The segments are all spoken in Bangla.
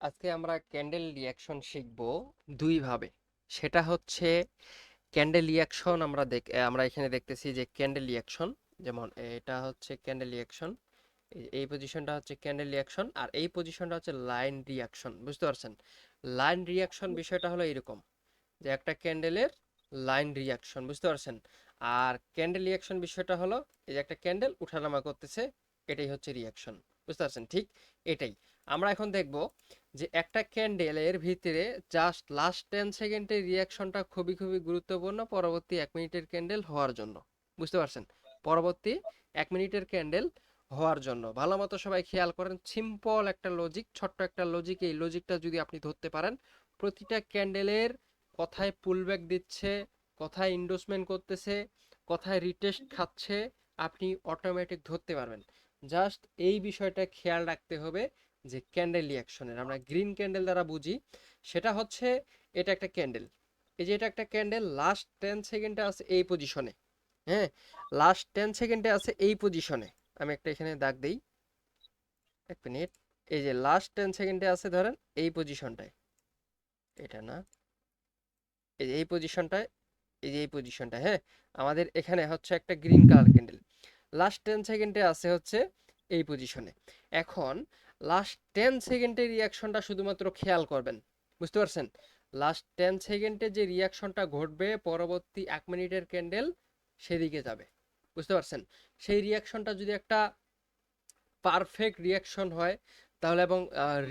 আজকে আমরা ক্যান্ডেল রিয়াকশন শিখব দুইভাবে সেটা হচ্ছে ক্যান্ডেল রিয়াকশন আমরা দেখ আমরা এখানে দেখতেছি যে ক্যান্ডেল রিয়াকশন যেমন এটা হচ্ছে ক্যান্ডেল রিয়াকশন এই পজিশনটা হচ্ছে ক্যান্ডেল রিয়াকশন আর এই পজিশনটা হচ্ছে লাইন রিয়াকশন বুঝতে পারছেন? লাইন রিয়াকশন বিষয়টা হলো এরকম, যে একটা ক্যান্ডেলের লাইন রিয়াকশন বুঝতে পারছেন? আর ক্যান্ডেল রিয়াকশন বিষয়টা হলো এই যে একটা ক্যান্ডেল উঠানামা করতেছে, এটাই হচ্ছে রিয়াকশন বুঝতে পারছেন? ঠিক এটাই। আমরা এখন দেখব যে একটা ক্যান্ডেলের ভিতরে জাস্ট লাস্ট টেন সেকেন্ডের রিয়াকশনটা খুবই খুবই গুরুত্বপূর্ণ পরবর্তী এক মিনিটের ক্যান্ডেল হওয়ার জন্য। বুঝতে পারছেন? পরবর্তী এক মিনিটের ক্যান্ডেল হওয়ার জন্য। ভালো মতো সবাই খেয়াল করেন সিম্পল একটা লজিক ছোট্ট একটা লজিক এই লজিকটা যদি আপনি ধরতে পারেন, প্রতিটা ক্যান্ডেলের কথায় পুলব্যাক দিচ্ছে, কথায় ইন্ডোসমেন্ট করতেছে, কথায় রিটেস্ট খাচ্ছে, আপনি অটোমেটিক ধরতে পারবেন। জাস্ট এই বিষয়টা খেয়াল রাখতে হবে যে ক্যান্ডেল রিয়াকশনের আমরা গ্রিন ক্যান্ডেল দ্বারা বুঝি, সেটা হচ্ছে এটা একটা ক্যান্ডেল। এই যে এটা একটা ক্যান্ডেল লাস্ট টেন সেকেন্ডে আছে এই পজিশনে হ্যাঁ? লাস্ট টেন সেকেন্ডে আছে এই পজিশনে আমি একটা এখানে দাগ দিই। এক মিনিট। এই যে লাস্ট টেন সেকেন্ডে আছে ধরেন এই পজিশনটায় এটা না। এই যে এই পজিশনটায় এই যে এই পজিশনটা হ্যাঁ? আমাদের এখানে হচ্ছে একটা green colour candle last ten সেকেন্ডে আছে হচ্ছে এই পজিশনে এখন লাস্ট টেন সেকেন্ডের রিয়াকশনটা শুধুমাত্র খেয়াল করবেন, বুঝতে পারছেন? লাস্ট টেন সেকেন্ডে যে রিয়াকশনটা ঘটবে, পরবর্তী এক মিনিটের ক্যান্ডেল সেদিকে যাবে, বুঝতে পারছেন? সেই রিয়াকশনটা যদি একটা পারফেক্ট রিয়াকশন হয়, তাহলে এবং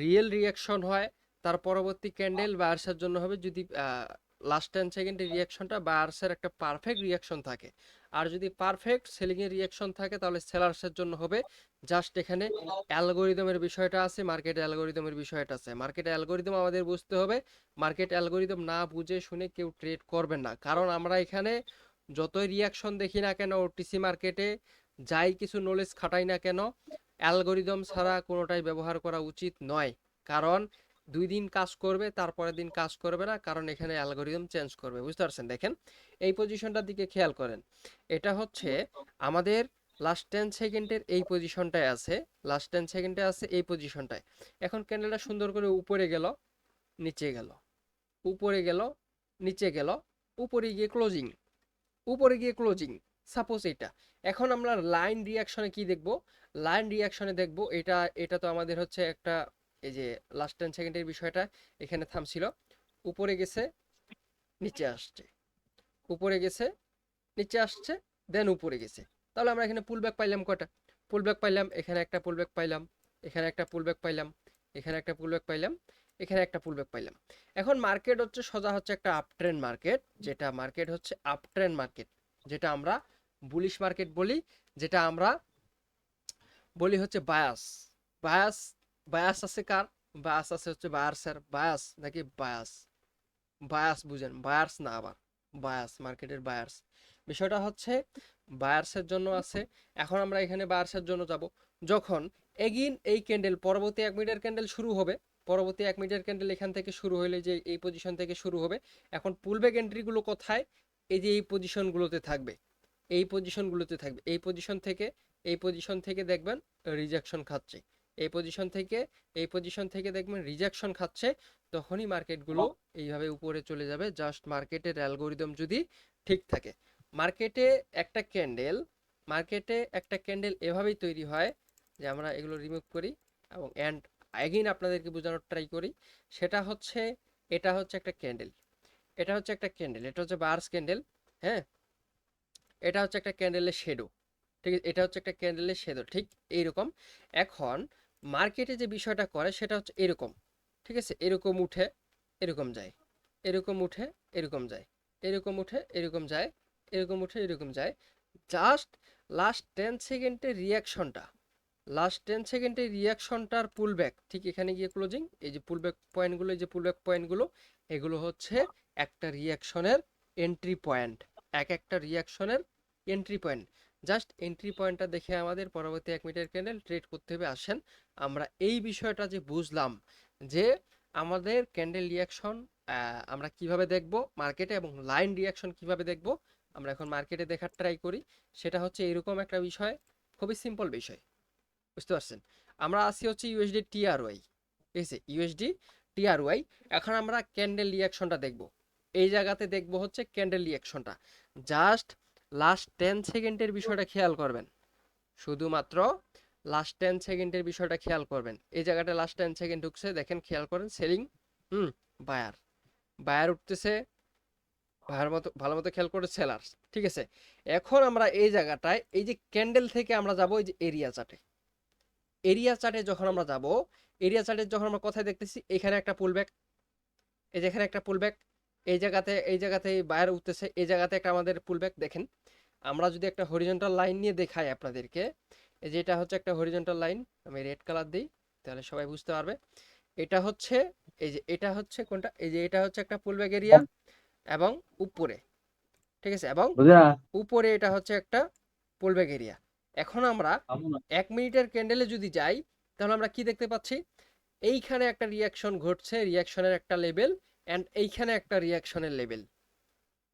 রিয়েল রিয়াকশন হয়, তার পরবর্তী ক্যান্ডেল বা আর্সের জন্য হবে যদি লাস্ট টেন সেকেন্ডের রিয়াকশনটা বা আর্সের একটা পারফেক্ট রিয়াকশন থাকে। আর যদি পারফেক্ট সেলিংয়ের রিয়াকশন থাকে, তাহলে সেলার্সের জন্য হবে জাস্ট এখানে অ্যালগোরিদমের বিষয়টা আছে মার্কেট অ্যালগোরিদমের বিষয়টা আছে। মার্কেট অ্যালগোরিদম আমাদের বুঝতে হবে মার্কেট অ্যালগোরিদম না বুঝে শুনে কেউ ট্রেড করবেন না। কারণ আমরা এখানে যতই রিয়াকশন দেখি না কেন ওটিসি মার্কেটে যাই কিছু নলেজ খাটাই না কেন অ্যালগোরিদম ছাড়া কোনোটাই ব্যবহার করা উচিত নয়। কারণ দুই দিন কাজ করবে, তারপরের দিন কাজ করবে না, কারণ এখানে অ্যালগোরিদম চেঞ্জ করবে, বুঝতে পারছেন? দেখেন, এই পজিশনটার দিকে খেয়াল করেন। এটা হচ্ছে আমাদের লাস্ট টেন সেকেন্ডের এই পজিশনটায় আছে লাস্ট টেন সেকেন্ডে আছে এই পজিশনটায়। এখন ক্যান্ডেলটা সুন্দর করে উপরে গেল, নিচে গেল। উপরে গেল, নিচে গেল, উপরে গিয়ে ক্লোজিং উপরে গিয়ে ক্লোজিং সাপোজ এটা। এখন আমরা লাইন রিয়াকশনে কি দেখব? লাইন রিয়াকশনে দেখব, এটা এটা তো আমাদের হচ্ছে একটা এই যে লাস্ট টেন সেকেন্ডের বিষয়টা এখানে থামছিল। উপরে গেছে, নিচে আসছে। উপরে গেছে, নিচে আসছে দেন উপরে গেছে। তাহলে আমরা এখানে পুল ব্যাক পাইলাম কটা পুল ব্যাক পাইলাম, এখানে একটা পুল ব্যাক পাইলাম, এখানে একটা পুল ব্যাক পাইলাম, এখানে একটা পুল ব্যাক পাইলাম, এখানে একটা পুল ব্যাক পাইলাম। এখন মার্কেট হচ্ছে সোজা হচ্ছে একটা আপ ট্রেন্ড মার্কেট যেটা মার্কেট হচ্ছে আপ ট্রেন্ড মার্কেট যেটা আমরা বুলিশ মার্কেট বলি, যেটা আমরা বলি হচ্ছে বায়াস বায়াস বায়াস আছে কার? বায়াস আছে হচ্ছে বায়ার্সের বায়াস নাকি বায়াস বায়াস বুঝেন। বায়ার্স না আবার। বায়াস মার্কেটের বায়ার্স বিষয়টা হচ্ছে বায়ার্সের জন্য আছে। এখন আমরা এখানে বায়ার্সের জন্য যাব। যখন এগিন এই ক্যান্ডেল পরবর্তী এক মিটার ক্যান্ডেল শুরু হবে, পরবর্তী এক মিটার ক্যান্ডেল এখান থেকে শুরু হলে যে এই পজিশন থেকে শুরু হবে, এখন পুলব্যাক এন্ট্রিগুলো কোথায়? এই যে এই পজিশনগুলোতে থাকবে। এই পজিশনগুলোতে থাকবে। এই পজিশন থেকে, এই পজিশন থেকে দেখবেন রিজেকশন খাচ্ছে। এই পজিশন থেকে এই পজিশন থেকে দেখবেন রিজেকশন খাচ্ছে তখনই মার্কেটগুলো এইভাবে উপরে চলে যাবে। জাস্ট মার্কেটের অ্যালগোরিদম যদি ঠিক থাকে। মার্কেটে একটা ক্যান্ডেল মার্কেটে একটা ক্যান্ডেল এভাবেই তৈরি হয় যে আমরা এগুলো রিমুভ করি এবং অ্যান্ড অ্যাগেইন আপনাদেরকে বোঝানোর ট্রাই করি। সেটা হচ্ছে এটা হচ্ছে একটা ক্যান্ডেল এটা হচ্ছে একটা ক্যান্ডেল এটা হচ্ছে বার্স ক্যান্ডেল হ্যাঁ? এটা হচ্ছে একটা ক্যান্ডেলের শেডো ঠিক আছে? এটা হচ্ছে একটা ক্যান্ডেলের শেডো ঠিক এইরকম। এখন মার্কেটে যে বিষয়টা করে সেটা হচ্ছে এরকম, ঠিক আছে? এরকম উঠে, এরকম যায়। এরকম উঠে, এরকম যায়। এরকম উঠে, এরকম যায়। এরকম উঠে, এরকম যায়। জাস্ট লাস্ট টেন সেকেন্ডের রিয়াকশনটা লাস্ট টেন সেকেন্ডের রিয়াকশনটার পুলব্যাক ঠিক এখানে গিয়ে ক্লোজিং এই যে পুলব্যাক পয়েন্টগুলো এই যে পুলব্যাক পয়েন্টগুলো এগুলো হচ্ছে একটা রিয়াকশনের এন্ট্রি পয়েন্ট এক একটা রিয়াকশনের এন্ট্রি পয়েন্ট জাস্ট এন্ট্রি পয়েন্টটা দেখে আমাদের পরবর্তী এক মিটার ক্যান্ডেল ট্রেড করতে হবে। আসেন, আমরা এই বিষয়টা যে বুঝলাম যে আমাদের ক্যান্ডেল রিয়াকশন আমরা কীভাবে দেখব মার্কেটে এবং লাইন রিয়াকশন কীভাবে দেখব, আমরা এখন মার্কেটে দেখার ট্রাই করি। সেটা হচ্ছে এরকম একটা বিষয়, খুবই সিম্পল বিষয়। বুঝতে পারছেন? আমরা আসি হচ্ছে ইউএসডি টিআরওয়াই ঠিক আছে? ইউএসডি টিআরওয়াই এখন আমরা ক্যান্ডেল রিয়াকশনটা দেখব। এই জায়গাতে দেখব হচ্ছে ক্যান্ডেল রিয়াকশনটা জাস্ট লাস্ট টেন সেকেন্ডের বিষয়টা খেয়াল করবেন। শুধুমাত্র লাস্ট টেন সেকেন্ডের বিষয়টা খেয়াল করবেন। এই জায়গাটা লাস্ট টেন সেকেন্ড ঢুকছে, দেখেন খেয়াল করেন সেলিং হুম বায়ার বায়ার উঠতেছে, ভালো মতো ভালো মতো খেয়াল করে সেলার্স ঠিক আছে? এখন আমরা এই জায়গাটায়, এই যে ক্যান্ডেল থেকে আমরা যাব, এই যে এরিয়া চার্টে এরিয়া চার্টে যখন আমরা যাব এরিয়া চার্টে যখন আমরা কোথায় দেখতেছি, এখানে একটা পুলব্যাক এই যেখানে একটা পুলব্যাক এই জায়গাতে এই জায়গাতে বায়ার উঠতেছে এই জায়গাতে একটা আমাদের পুলব্যাক দেখেন। আমরা যদি একটা হরিজন্টাল লাইন নিয়ে দেখাই আপনাদেরকে এই যে এটা হচ্ছে একটা হরিজন্টাল লাইন আমি রেড কালার দিই তাহলে সবাই বুঝতে পারবে। এটা হচ্ছে এই যে এটা হচ্ছে কোনটা? এই যে এটা হচ্ছে একটা পুলব্যাক এরিয়া এবং উপরে ঠিক আছে? এবং উপরে এটা হচ্ছে একটা পুলব্যাক এরিয়া এখন আমরা এক মিনিটের ক্যান্ডেলে যদি যাই তাহলে আমরা কি দেখতে পাচ্ছি? এইখানে একটা রিয়াকশন ঘটছে রিয়াকশনের একটা লেভেল অ্যান্ড এইখানে একটা রিয়াকশনের লেভেল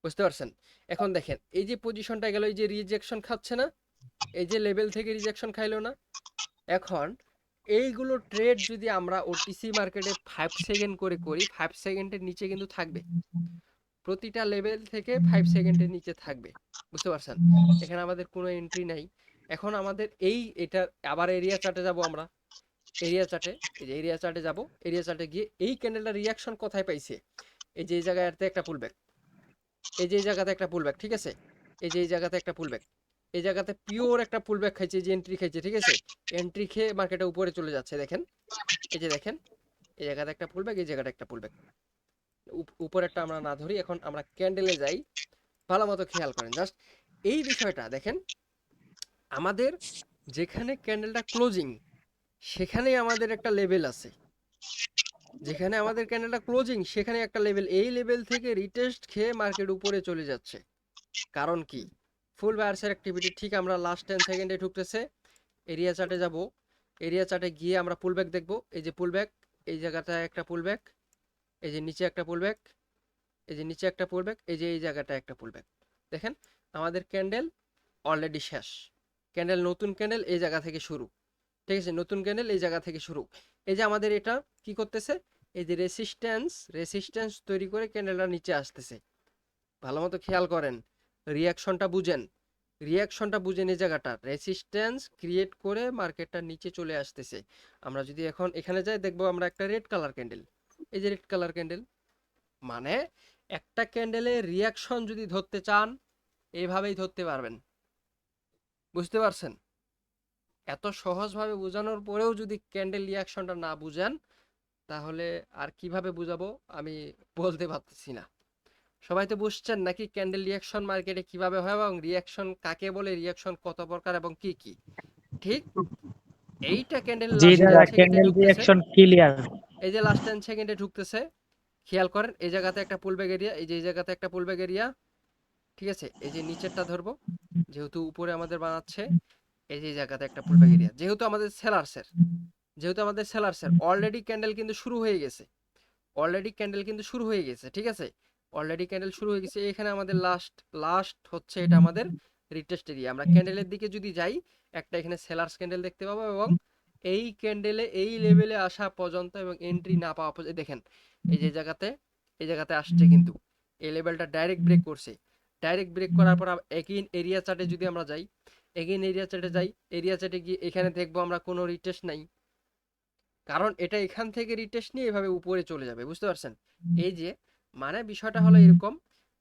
বুঝতে পারছেন? এখন দেখেন, এই যে পজিশনটা গেল, এই যে রিজেকশন খাচ্ছে না, এই যে লেভেল থেকে রিজেকশন খাইলো না, এখন এইগুলো ট্রেড যদি আমরা ওটিসি মার্কেটে ফাইভ সেকেন্ড করে করি ফাইভ সেকেন্ডের নিচে কিন্তু থাকবে। প্রতিটা লেভেল থেকে ফাইভ সেকেন্ডের নিচে থাকবে। বুঝতে পারছেন? এখানে আমাদের কোনো এন্ট্রি নাই। এখন আমাদের এই, এটা আবার এরিয়া চার্টে যাব আমরা। এরিয়া চার্টে এই যে এরিয়া চার্টে যাব এরিয়া চার্টে গিয়ে এই ক্যান্ডেলটা রিয়াকশন কোথায় পাইছে? এই যে এই জায়গাতে একটা পুলব্যাক এই যে এই জায়গাতে একটা পুলব্যাক ঠিক আছে? এই যে এই জায়গাতে একটা পুলব্যাক এই জায়গাতে পিওর একটা পুলব্যাক খাইছে যে এন্ট্রি খাইছে, ঠিক আছে? এন্ট্রি খেয়ে মার্কেটে উপরে চলে যাচ্ছে, দেখেন। এই যে দেখেন, এই জায়গাতে একটা পুলব্যাক এই জায়গাটা একটা পুলব্যাক উপরেরটা আমরা না ধরি, এখন আমরা ক্যান্ডেলে যাই। ভালো মতো খেয়াল করেন জাস্ট এই বিষয়টা, দেখেন, আমাদের যেখানে ক্যান্ডেলটা ক্লোজিং সেখানেই আমাদের একটা লেভেল আছে। যেখানে আমাদের ক্যান্ডেলটা ক্লোজিং, সেখানে একটা লেভেল। এই লেভেল থেকে রিটেস্ট খেয়ে মার্কেট উপরে চলে যাচ্ছে। কারণ কি? ফুল বায়ার্সের অ্যাক্টিভিটি ঠিক আমরা লাস্ট টেন সেকেন্ডে ঢুকতেছে। এরিয়া চার্টে যাব। এরিয়া চার্টে গিয়ে আমরা পুলব্যাক দেখব। এই যে পুলব্যাক এই জায়গাটায় একটা পুলব্যাক এই যে নিচে একটা পুলব্যাক এই যে নিচে একটা পুলব্যাক এই যে এই জায়গাটা একটা পুলব্যাক দেখেন, আমাদের ক্যান্ডেল অলরেডি শেষ। ক্যান্ডেল নতুন ক্যান্ডেল এই জায়গা থেকে শুরু। ঠিক আছে, নতুন ক্যান্ডেল এই জায়গা থেকে শুরু। এই যে আমাদের এটা কি করতেছে? এই যে রেসিস্ট্যান্স রেসিস্ট্যান্স তৈরি করে ক্যান্ডেলটা নিচে আসতেছে। ভালো মতো খেয়াল করেন রিয়াকশনটা বুঝেন। রিয়াকশনটা বুঝেন এই জায়গাটা। রেসিস্ট্যান্স ক্রিয়েট করে মার্কেটটা নিচে চলে আসতেছে। আমরা যদি এখন এখানে যাই, দেখব আমরা একটা রেড কালার ক্যান্ডেল এই যে রেড কালার ক্যান্ডেল মানে একটা ক্যান্ডেলে রিয়াকশন যদি ধরতে চান এইভাবেই ধরতে পারবেন। বুঝতে পারছেন? এত সহজভাবে বোঝানোর পরেও যদি ক্যান্ডেল রিয়াকশনটা না বুঝেন তাহলে আর কীভাবে বুঝাবো আমি বলতে পারতেছি না। সবাই তো বুঝছেন নাকি ক্যান্ডেল রিয়াকশন মার্কেটে কীভাবে হয় এবং রিয়াকশন কাকে বলে রিয়াকশন কত প্রকার এবং কি কি? ঠিক? এইটা ক্যান্ডেল ক্যান্ডেল রিঅ্যাকশন ক্লিয়ার এই যে লাস্ট টেন সেকেন্ডে ঢুকতেছে খেয়াল করেন এই জায়গাতে একটা পুলব্যাক এরিয়া এই যে এই জায়গাতে একটা পুলব্যাক এরিয়া ঠিক আছে? এই যে নিচেরটা ধরবো যেহেতু উপরে আমাদের বানাচ্ছে এই যে জায়গাতে একটা পুলব্যাক এরিয়া যেহেতু আমাদের সেলার্সের যেহেতু আমাদের সেলার্সের অলরেডি ক্যান্ডেল কিন্তু শুরু হয়ে গেছে। অলরেডি ক্যান্ডেল কিন্তু শুরু হয়ে গেছে ঠিক আছে? অলরেডি ক্যান্ডেল শুরু হয়ে গেছে এখানে আমাদের লাস্ট লাস্ট হচ্ছে এটা আমাদের রিটেস্ট এরিয়া আমরা ক্যান্ডেলের দিকে যদি যাই একটা এখানে সেলার্স ক্যান্ডেল দেখতে পাবো এবং এই ক্যান্ডেলে এই লেভেলে আসা পর্যন্ত এবং এন্ট্রি না পাওয়া পর্যন্ত দেখেন এই যে জায়গাতে এই জায়গাতে আসছে কিন্তু। এই লেভেলটা ডাইরেক্ট ব্রেক করছে। ডাইরেক্ট ব্রেক করার পর এগেইন এরিয়া চার্টে যদি আমরা যাই এগেইন এরিয়া চ্যাটে যাই এরিয়া চ্যাটে গিয়ে এখানে দেখব আমরা কোনো রিটেস্ট নাই। কারণ এটা এখান থেকে রিটেস্ট নিয়ে এভাবে উপরে চলে যাবে বুঝতে পারছেন? এই যে মানে বিষয়টা হলো এরকম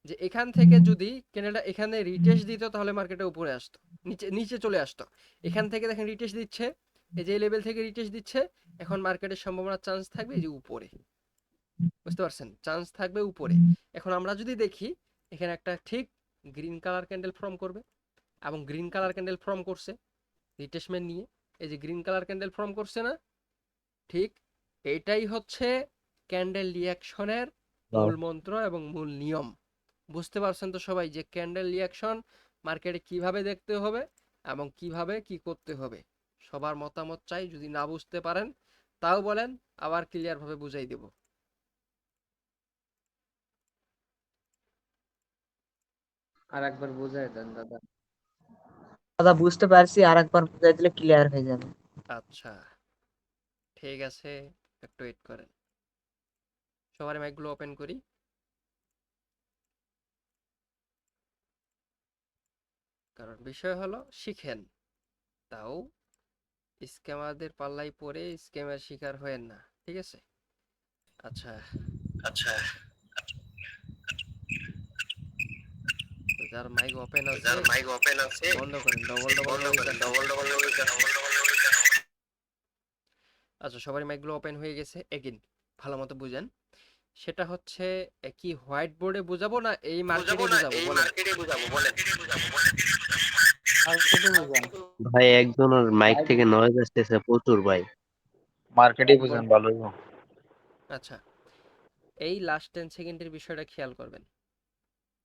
যে এখান থেকে যদি কেনেডা এখানে রিটেস্ট দিত তাহলে মার্কেটে উপরে আসতো নিচে নিচে চলে আসতো। এখান থেকে দেখেন রিটেস্ট দিচ্ছে এই যে লেভেল থেকে রিটেস্ট দিচ্ছে এখন মার্কেটের সম্ভাবনা চান্স থাকবে এই যে উপরে। বুঝতে পারছেন? চান্স থাকবে উপরে। এখন আমরা যদি দেখি এখানে একটা ঠিক গ্রিন কালার ক্যান্ডেল ফর্ম করবে। এবং গ্রিন কালার ক্যান্ডেল ফর্ম করছে। রিটেসমেন্ট নিয়ে। এই যে গ্রিন কালার ক্যান্ডেল ফর্ম করছে না ঠিক এটাই হচ্ছে ক্যান্ডেল রিয়াকশনের মূল মন্ত্র এবং মূল নিয়ম। বুঝতে পারছেন তো সবাই যে ক্যান্ডেল রিয়াকশন মার্কেটে কীভাবে দেখতে হবে এবং কীভাবে কি করতে হবে? সবার মতামত চাই যদি না বুঝতে পারেন তাও বলেন আবার ক্লিয়ার ভাবে বুঝাই দেব। আর একবার বুঝাই দেন দাদা। দাদা বুঝতে পারছি আর একবার বুঝাই দিলে ক্লিয়ার হয়ে যাবে। আচ্ছা ঠিক আছে একটু ওয়েট করেন। সবার মাইকগুলো ওপেন করি। কারণ বিষয় হলো শিখেন। তাও স্ক্যামারদের পাল্লাই পড়ে স্ক্যামের শিকার হয়েন না ঠিক আছে? আচ্ছা। আচ্ছা। যার মাইক ওপেন আছে। যার মাইক ওপেন আছে। বন্ধ করেন ডবল ডবল করেন ডবল ডবল আচ্ছা সবার মাইকগুলো ওপেন হয়ে গেছে। এগেইন ভালো মতো বুঝেন। সেটা হচ্ছে কি হোয়াইট বোর্ডে বোঝাবো না এই মার্কেটে বোঝাবো? বলেন। ভাই একজনের মাইক থেকে নয়েজ আসতেছে প্রচুর ভাই। মার্কেটে বুঝেন ভালো আচ্ছা এই লাস্ট টেন সেকেন্ডের বিষয়টা খেয়াল করবেন।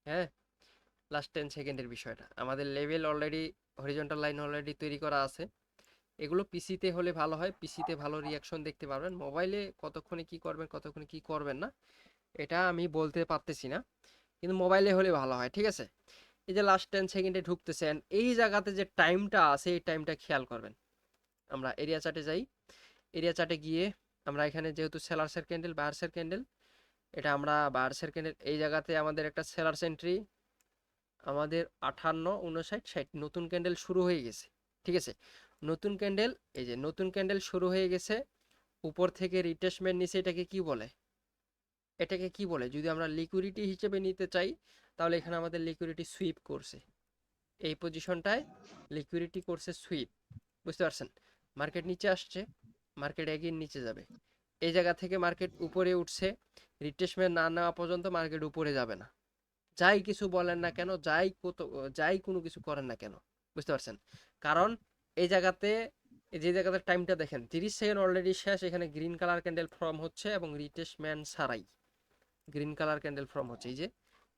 হ্যাঁ? লাস্ট টেন সেকেন্ডের বিষয়টা। আমাদের level already horizontal line already তৈরি করা আছে। এগুলো পিসিতে হলে ভালো হয় পিসিতে ভালো রিয়াকশন দেখতে পারবেন। মোবাইলে কতক্ষণে কি করবেন, কতক্ষণে কি করবেন না, এটা আমি বলতে পারতেছি না। কিন্তু মোবাইলে হলে ভালো হয়, ঠিক আছে? এই যে লাস্ট টেন সেকেন্ডে ঢুকতেছেন এই জায়গাতে যে টাইমটা আছে, এই টাইমটা খেয়াল করবেন। আমরা এরিয়া চার্টে যাই। এরিয়া চার্টে গিয়ে আমরা এখানে যেহেতু সেলার্সের ক্যান্ডেল বায়ার্সের ক্যান্ডেল এটা আমরা বায়ার্সের ক্যান্ডেল এই জায়গাতে আমাদের একটা সেলার্স এন্ট্রি আমাদের আঠান্ন উনষাট ষাট নতুন ক্যান্ডেল শুরু হয়ে গেছে, ঠিক আছে? নতুন ক্যান্ডেল এই যে নতুন ক্যান্ডেল শুরু হয়ে গেছে, উপর থেকে রিটেসমেন্ট নিচে এটাকে কি বলে? এটাকে কি বলে? যদি আমরা লিকুইডিটি হিসেবে নিতে চাই, তাহলে এখানে আমাদের লিকুইডিটি সুইপ করছে। এই পজিশনটায় লিকুইডিটি করছে সুইপ বুঝতে পারছেন? মার্কেট নিচে আসছে মার্কেট এগিয়ে নিচে যাবে। এই জায়গা থেকে মার্কেট উপরে উঠছে রিট্রেসমেন্ট না নেওয়া পর্যন্ত মার্কেট উপরে যাবে না। যাই কিছু বলেন না কেন, যাই কত, যাই কোনো কিছু করেন না কেন, বুঝতে পারছেন? কারণ এই জায়গাতে যে জায়গাতে টাইমটা দেখেন, তিরিশ সেকেন্ড অলরেডি শেষ, এখানে গ্রিন কালার ক্যান্ডেল ফর্ম হচ্ছে এবং রিট্রেসমেন্ট ছাড়াই গ্রিন কালার ক্যান্ডেল ফর্ম হচ্ছে। এই যে,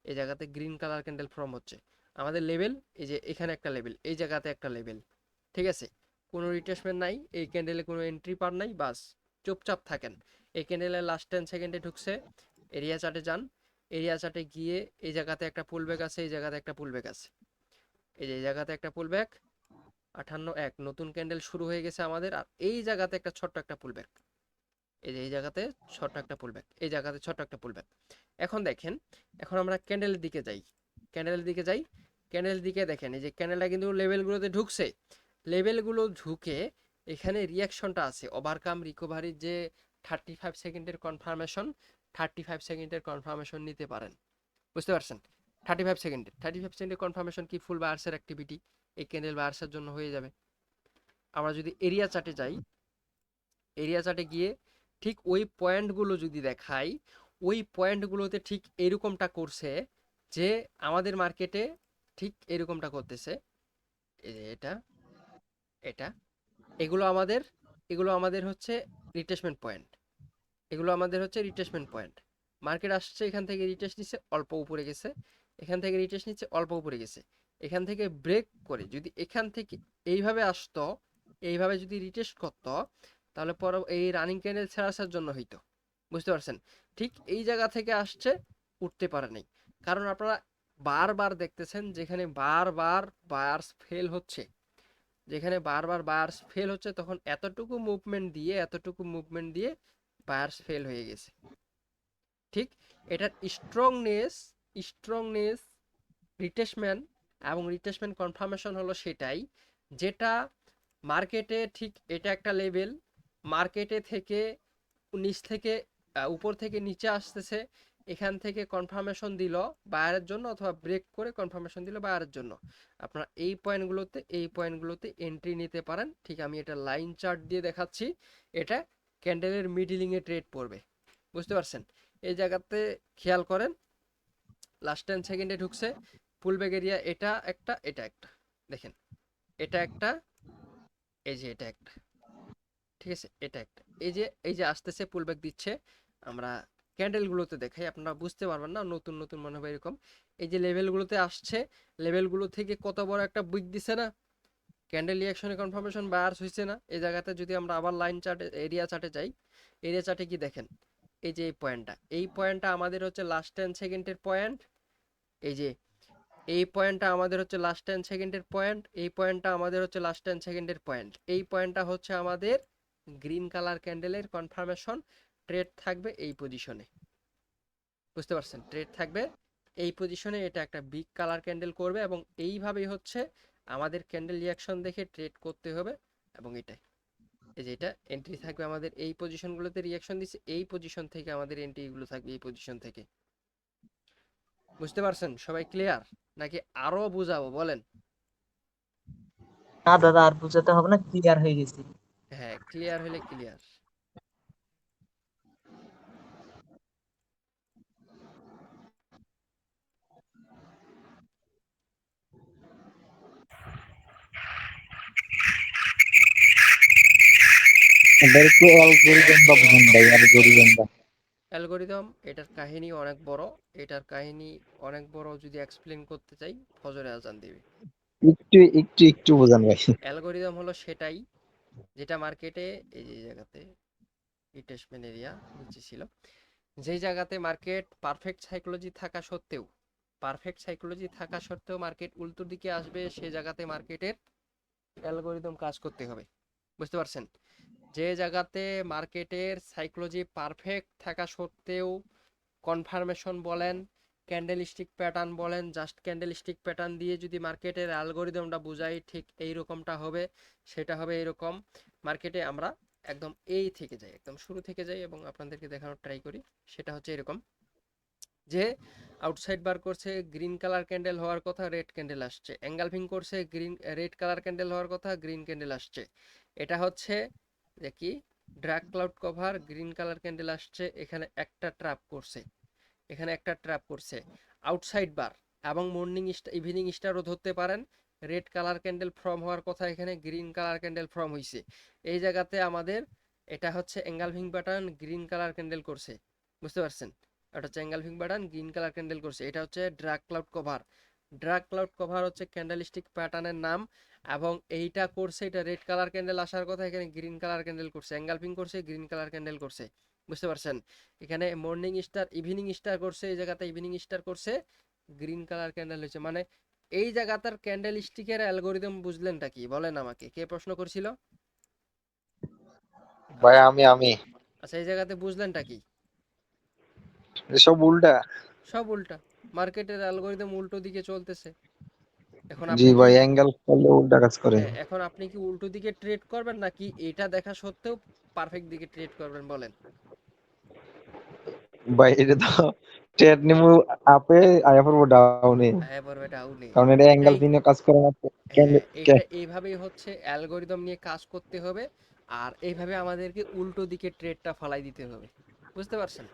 এই জায়গাতে গ্রিন কালার ক্যান্ডেল ফর্ম হচ্ছে। আমাদের লেভেল এই যে এখানে একটা লেভেল এই জায়গাতে একটা লেভেল ঠিক আছে? কোনো রিট্রেসমেন্ট নাই, এই ক্যান্ডেলে কোনো এন্ট্রি পার নাই, বাস, চুপচাপ থাকেন। এই ক্যান্ডেলের লাস্ট টেন সেকেন্ডে ঢুকছে এরিয়া চার্টে যান এরিয়া চার্টে গিয়ে এই জায়গাতে একটা পুলব্যাক আছে, এই জায়গাতে একটা পুলব্যাক আছে। এই যে এই জায়গাতে একটা পুলব্যাক আঠান্ন এক, নতুন ক্যান্ডেল শুরু হয়ে গেছে আমাদের, আর এই জায়গাতে একটা ছোট্ট একটা পুলব্যাক এই যে এই জায়গাতে ছোট্ট একটা পুলব্যাক এই জায়গাতে ছোট্ট একটা পুলব্যাক এখন দেখেন, এখন আমরা ক্যান্ডেলের দিকে যাই। ক্যান্ডেলের দিকে যাই ক্যান্ডেলের দিকে দেখেন, এই যে ক্যান্ডেলটা কিন্তু লেভেলগুলোতে ঢুকছে। লেভেলগুলো ঢুকে এখানে রিয়াকশনটা আছে ওভারকাম রিকভারির যে থার্টি ফাইভ সেকেন্ডের কনফার্মেশন থার্টি ফাইভ সেকেন্ডের কনফার্মেশন নিতে পারেন। বুঝতে পারছেন? থার্টি ফাইভ সেকেন্ডের থার্টি ফাইভ সেকেন্ডের কনফার্মেশন কি ফুল বায়ার্সের অ্যাক্টিভিটি এই ক্যান্ডেল বায়ার্সের জন্য হয়ে যাবে। আমরা যদি এরিয়া চার্টে যাই এরিয়া চার্টে গিয়ে ঠিক ওই পয়েন্টগুলো যদি দেখাই, ওই পয়েন্টগুলোতে ঠিক এরকমটা করছে যে আমাদের মার্কেটে ঠিক এরকমটা করতেছে। এটা এটা, এগুলো আমাদের এগুলো আমাদের হচ্ছে রিটেসমেন্ট পয়েন্ট এগুলো আমাদের হচ্ছে রিটেসমেন্ট পয়েন্ট মার্কেট আসছে, এখান থেকে রিটেস্ট নিচ্ছে, অল্প উপরে গেছে। এখান থেকে রিটেস্ট নিচ্ছে, অল্প উপরে গেছে। এখান থেকে ব্রেক করে যদি এখান থেকে এইভাবে আসতো, এইভাবে যদি রিটেস্ট করতো, তাহলে পর এই রানিং ক্যান্ডেল ছেড়ে আসার জন্য হইতো। বুঝতে পারছেন? ঠিক এই জায়গা থেকে আসছে, উঠতে পারে নাই। কারণ আপনারা বারবার দেখতেছেন যেখানে বারবার বায়ার্স ফেল হচ্ছে। যেখানে বারবার বায়ার্স ফেল হচ্ছে, তখন এতটুকু মুভমেন্ট দিয়ে, এতটুকু মুভমেন্ট দিয়ে বায়ার্স ফেল হয়ে গেছে। ঠিক? এটার স্ট্রংনেস স্ট্রংনেস রিটেসমেন্ট এবং রিটেসমেন্ট কনফার্মেশন হলো সেটাই যেটা মার্কেটে ঠিক এটা একটা লেভেল। মার্কেটে থেকে নিচ থেকে উপর থেকে নিচে আসতেছে। এখান থেকে কনফার্মেশন দিল বায়ারের জন্য অথবা ব্রেক করে কনফার্মেশন দিল বায়ারের জন্য। আপনারা এই পয়েন্টগুলোতে এই পয়েন্টগুলোতে এন্ট্রি নিতে পারেন। ঠিক, আমি এটা লাইন চার্ট দিয়ে দেখাচ্ছি। এটা ক্যান্ডেলের মিডিলিংয়ে ট্রেড পড়বে। বুঝতে পারছেন? এই জায়গাতে খেয়াল করেন লাস্ট টেন সেকেন্ডে ঢুকছে পুলব্যাক এরিয়া এটা একটা এটা একটা। দেখেন, এটা একটা, এই যে এটা একটা। ঠিক আছে? এটা একটা। এই যে এই যে আসতেছে পুলব্যাক দিচ্ছে, আমরা ক্যান্ডেলগুলোতে দেখাই, আপনারা বুঝতে পারবেন না, নতুন নতুন মনে হবে এরকম। এই যে লেভেলগুলোতে আসছে লেভেলগুলো থেকে কত বড় একটা বুক দিছে না ক্যান্ডেল রিয়াকশনে কনফার্মেশন বায়ার্স হয়েছে না। এই জায়গাতে যদি আমরা আবার লাইন চার্টে এরিয়া চার্টে যাই এরিয়া চার্টে কি দেখেন, এই যে এই পয়েন্টটা এই পয়েন্টটা আমাদের হচ্ছে লাস্ট টেন সেকেন্ডের পয়েন্ট এই যে এই পয়েন্টটা আমাদের হচ্ছে লাস্ট টেন সেকেন্ডের পয়েন্ট এই পয়েন্টটা আমাদের হচ্ছে লাস্ট টেন সেকেন্ডের পয়েন্ট এই পয়েন্টটা হচ্ছে আমাদের গ্রিন কালার ক্যান্ডেলের কনফার্মেশন ট্রেড থাকবে এই পজিশনে বুঝতে পারছেন? ট্রেড থাকবে এই পজিশনে এটা একটা বিগ কালার ক্যান্ডেল করবে এবং এইভাবেই হচ্ছে আমাদের ক্যান্ডেল রিয়াকশন দেখে ট্রেড করতে হবে এবং এটাই। এই যে এটা এন্ট্রি থাকবে আমাদের এই পজিশনগুলোতে রিয়াকশন দিচ্ছে এই পজিশন থেকে আমাদের এন্ট্রিগুলো থাকবে এই পজিশন থেকে। বুঝতে পারছেন? সবাই ক্লিয়ার নাকি আরও বুঝাবো? বলেন। না দাদা আর বুঝাতে হবে না ক্লিয়ার হয়ে গেছি। হ্যাঁ ক্লিয়ার হলে ক্লিয়ার অ্যালগরিদম বুঝুন ভাই এটার কাহিনী অনেক বড়। এটার কাহিনী অনেক বড় যদি এক্সপ্লেন করতে চাই ফজরে আজান দিবে। একটু একটু একটু বোঝান ভাই। অ্যালগোরিদম হলো সেটাই যেটা মার্কেটে এই যে জায়গাতে এরিয়া নিচে ছিল। যেই জায়গাতে মার্কেট পারফেক্ট সাইকোলজি থাকা সত্ত্বেও পারফেক্ট সাইকোলজি থাকা সত্ত্বেও মার্কেট উল্টো দিকে আসবে সেই জায়গাতে মার্কেটের অ্যালগোরিদম কাজ করতে হবে। বুঝতে পারছেন? যে জায়গাতে মার্কেটের সাইকোলজি পারফেক্ট থাকা সত্ত্বেও কনফার্মেশন বলেন ক্যান্ডেল ক্যান্ডেলস্টিক প্যাটার্ন বলেন, জাস্ট ক্যান্ডেলস্টিক প্যাটার্ন দিয়ে যদি মার্কেটের অ্যালগোরিদমটা বুঝাই, ঠিক এই রকমটা হবে, সেটা হবে এরকম। মার্কেটে আমরা একদম এই থেকে যাই, একদম শুরু থেকে যাই এবং আপনাদেরকে দেখানোর ট্রাই করি, সেটা হচ্ছে এরকম। যে আউটসাইড বার করছে গ্রিন কালার ক্যান্ডেল হওয়ার কথা রেড ক্যান্ডেল আসছে। অ্যাঙ্গালফিং করছে গ্রিন রেড কালার ক্যান্ডেল হওয়ার কথা গ্রিন ক্যান্ডেল আসছে। এটা হচ্ছে কি dark cloud cover green colour candle আসছে, এখানে একটা ট্র্যাপ করছে, এখানে একটা ট্র্যাপ করছে। আউটসাইড বার এবং মর্নিং ইভিনিং স্টারও ধরতে পারেন রেড কালার ক্যান্ডেল ফর্ম হওয়ার কথা এখানে গ্রিন কালার ক্যান্ডেল ফর্ম হয়েছে এই জায়গাতে আমাদের এটা হচ্ছে engulfing pattern green colour candle করছে, বুঝতে পারছেন? এটা হচ্ছে engulfing pattern green colour candle করছে, এটা হচ্ছে dark cloud cover dark cloud cover হচ্ছে ক্যান্ডেলস্টিক প্যাটার্নের নাম এবং এইটা করছে এটা রেড কালার ক্যান্ডেল আসার কথা এখানে গ্রিন কালার ক্যান্ডেল করছে অ্যাঙ্গালপিং করছে গ্রিন কালার ক্যান্ডেল করছে বুঝতে পারছেন? এখানে মর্নিং স্টার ইভিনিং স্টার করছে এই জায়গাতে ইভিনিং স্টার করছে গ্রিন কালার ক্যান্ডেল হয়েছে। মানে এই জায়গাটার ক্যান্ডেল স্টিকের অ্যালগোরিদম বুঝলেনটা কি? বলেন আমাকে কে প্রশ্ন করছিল? ভাই আমি আমি। আচ্ছা এই জায়গাতে বুঝলেনটা কি? এসব উল্টা। সব উল্টা। মার্কেটের অ্যালগোরিদম উল্টো দিকে চলতেছে। এখন জি ভাই অ্যাঙ্গেল করলে উল্টা কাজ করে। হ্যাঁ, এখন আপনি কি উল্টো দিকে ট্রেড করবেন নাকি এটা দেখা সত্ত্বেও পারফেক্ট দিকে ট্রেড করবেন বলেন? ভাই এটা তো ট্রেড নিমু আপে আয়া পড়ব ডাউনে হ্যাঁ পড়বে ডাউনে কারণ এটা অ্যাঙ্গেল ফিনে কাজ করে না। হ্যাঁ এটা এইভাবেই হচ্ছে অ্যালগোরিদম নিয়ে কাজ করতে হবে। আর এইভাবে আমাদেরকে উল্টো দিকে ট্রেডটা ফালাই দিতে হবে। বুঝতে পারছেন?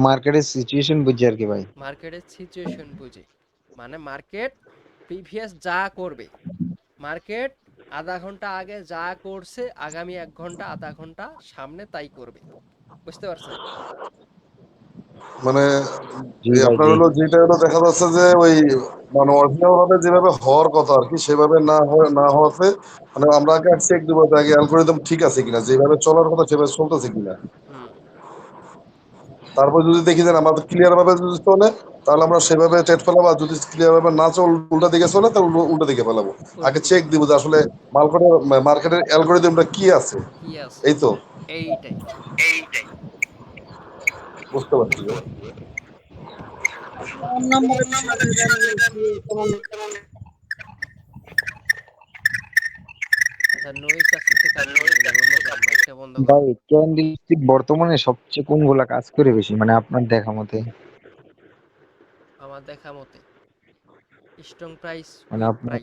মার্কেটের সিচুয়েশন বুঝি আর কি ভাই। মার্কেটের সিচুয়েশন বুঝি। মানে মার্কেট প্রিভিয়াস যা করবে। মার্কেট আধা ঘণ্টা আগে যা করছে আগামী এক ঘণ্টা আধা ঘণ্টা সামনে তাই করবে। বুঝতে পারছেন? মানে আপনার হলো যেটা হলো দেখা যাচ্ছে যে ওই মানে অরিজিনাল ভাবে যেভাবে হওয়ার কথা আর কি সেভাবে না হয় না হওয়াতে মানে আমরা আগে চেক দেবো যে আগে অ্যালগোরিদম ঠিক আছে কিনা? যেভাবে চলার কথা সেভাবে চলতেছে কিনা? হুম তারপর যদি দেখি যে আমাদের ক্লিয়ার ভাবে যদি চলে তাহলে আমরা সেভাবে ট্রেড ফেলাবো আর যদি ক্লিয়ার ভাবে না চল উল্টা দিকে চলে তাহলে উল্টো- দিকে ফেলাবো আগে চেক দিব যে আসলে মার্কেটের মার্কেটের অ্যালগোরিদমটা কি আছে। এই তো। এইটাই। বুঝতে পারছি নয়েজ আসতেছে কাজ করবে না বন্ধ করেন মাইকটা বন্ধ করেন ভাই ক্যান্ডেল স্টিক বর্তমানে সবচেয়ে কোনগুলা কাজ করে বেশি? মানে আপনার দেখা মতে। আমার দেখা মতে স্ট্রং প্রাইস মানে আপনার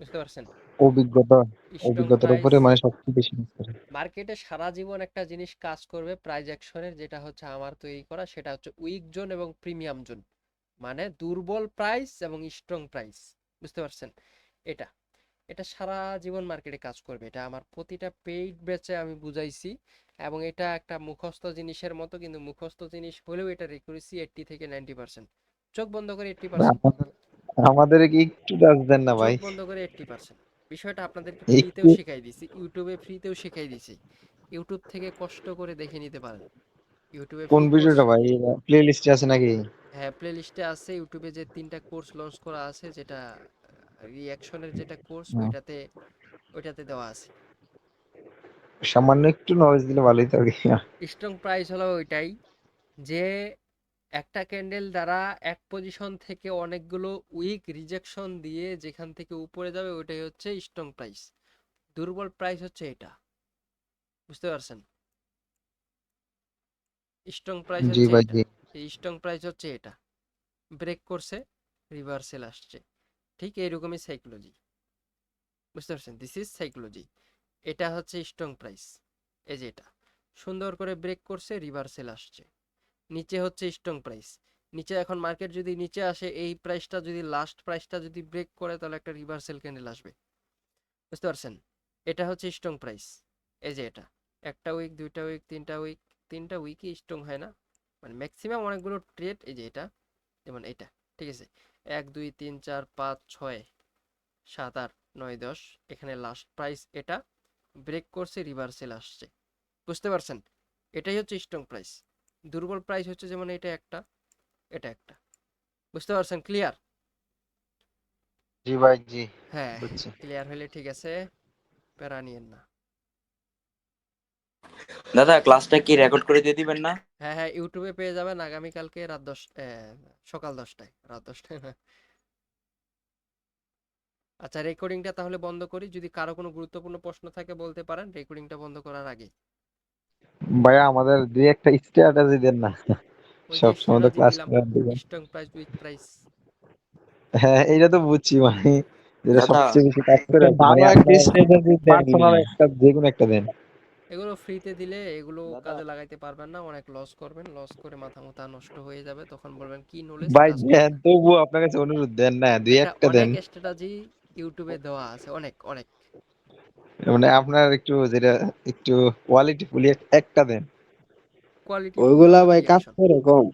বুঝতে পারছেন? অভিজ্ঞতা অভিজ্ঞতার উপরে মানে সবচেয়ে বেশি কাজ করে। মার্কেটে সারা জীবন একটা জিনিস কাজ করবে প্রাইস অ্যাকশনের যেটা হচ্ছে আমার তৈরি করা সেটা হচ্ছে উইক জোন এবং প্রিমিয়াম জোন মানে দুর্বল প্রাইস এবং স্ট্রং প্রাইস বুঝতে পারছেন? এটা। এটা সারা জীবন মার্কেটে কাজ করবে। এটা আমার প্রতিটা পেইড ব্যাচে আমি বুঝাইছি এবং এটা একটা মুখস্থ জিনিসের মতো কিন্তু মুখস্থ জিনিস হলেও এটা রেকুরেসি এইট্টি থেকে নাইনটি পার্সেন্ট। চোখ বন্ধ করে এইট্টি পার্সেন্ট আমাদের- কি একটু কাজ দেন না ভাই। বন্ধ করে এইট্টি পার্সেন্ট। বিষয়টা আপনাদেরকে ফ্রিতেও শেখাই দিছি ইউটিউবে ফ্রিতেও শেখাই দিছি। ইউটিউব থেকে কষ্ট করে দেখে নিতে পারেন। ইউটিউবে কোন ভিডিওটা ভাই? প্লে লিস্টে আছে নাকি? হ্যাঁ প্লেলিস্টে আছে ইউটিউবে যে তিনটা কোর্স লঞ্চ করা আছে যেটা রিঅ্যাকশনের যেটা কোর্স ওইটাতে ওইটাতে দেওয়া আছে। সামান্য একটু নলেজ দিলে ভালোই আর স্ট্রং প্রাইস হলো ওইটাই যে একটা ক্যান্ডেল দ্বারা এক পজিশন থেকে অনেকগুলো উইক রিজেকশন দিয়ে যেখান থেকে উপরে যাবে ওইটাই হচ্ছে স্ট্রং প্রাইস দুর্বল প্রাইস হচ্ছে এটা। বুঝতে পারছেন? স্ট্রং প্রাইস হচ্ছে ভাই এটা। এই স্ট্রং প্রাইস হচ্ছে এটা। ব্রেক করছে রিভার্সেল আসছে। ঠিক এইরকমই সাইকোলজি বুঝতে পারছেন? দিস ইজ সাইকোলজি এটা হচ্ছে স্ট্রং প্রাইস এই যে এটা। সুন্দর করে ব্রেক করছে রিভার্সেল আসছে। নিচে হচ্ছে স্ট্রং প্রাইস নিচে এখন মার্কেট যদি নিচে আসে, এই প্রাইসটা যদি লাস্ট প্রাইসটা যদি ব্রেক করে, তাহলে একটা রিভার্সেল ক্যান্ডেল আসবে। বুঝতে পারছেন? এটা হচ্ছে স্ট্রং প্রাইস এই যে এটা। একটা উইক দুইটা উইক তিনটা উইক তিনটা উইকই স্ট্রং হয় না। মানে ম্যাক্সিমাম অনেকগুলো ট্রেড এই যে এটা। যেমন এটা। ঠিক আছে? এক দুই তিন চার পাঁচ ছয় সাত আট নয় দশ এখানে লাস্ট প্রাইস এটা। ব্রেক করছে রিভার্সেল আসছে। বুঝতে পারছেন? এটাই হচ্ছে স্ট্রং প্রাইস দুর্বল প্রাইস হচ্ছে যেমন এটা একটা এটা একটা। বুঝতে পারছেন? ক্লিয়ার জি ভাই জি। হ্যাঁ ক্লিয়ার হলে ঠিক আছে। প্যারা নিয়েন না। দাদা ক্লাসটা কি রেকর্ড করে দিয়ে দিবেন না? হ্যাঁ হ্যাঁ ইউটিউবে পেয়ে যাবেন আগামীকালকে রাত দশ সকাল দশটায় রাত দশটায় না। আচ্ছা রেকর্ডিংটা তাহলে বন্ধ করি। যদি কারও কোনো গুরুত্বপূর্ণ প্রশ্ন থাকে বলতে পারেন রেকর্ডিংটা বন্ধ করার আগে। ভাইয়া আমাদের দুই একটা স্ট্র্যাটেজি দেন না। সব সময় তো ক্লাস করার দিবেন। স্ট্রং প্রাইস উইক প্রাইস হ্যাঁ এটা তো বুঝছি মানে যেটা সবচেয়ে বেশি কাজ করে কি। মানে পার্সোনাল একটা যে কোনো একটা দেন। এগুলো ফ্রিতে দিলে এগুলো কাজে লাগাইতে পারবেন না অনেক লস করবেন লস করে মাথা মাথা নষ্ট হয়ে যাবে তখন বলবেন কি নলেজ ভাই দেন তবুও আপনার কাছে অনুরোধ দেন না দুই একটা দেন। অনেক স্ট্র্যাটেজি ইউটিউবে দেওয়া আছে অনেক অনেক। মানে আপনার একটু যেটা একটু কোয়ালিটি ফুলি একটা দেন। কোয়ালিটি ওইগুলা ভাই কাজ করে কম।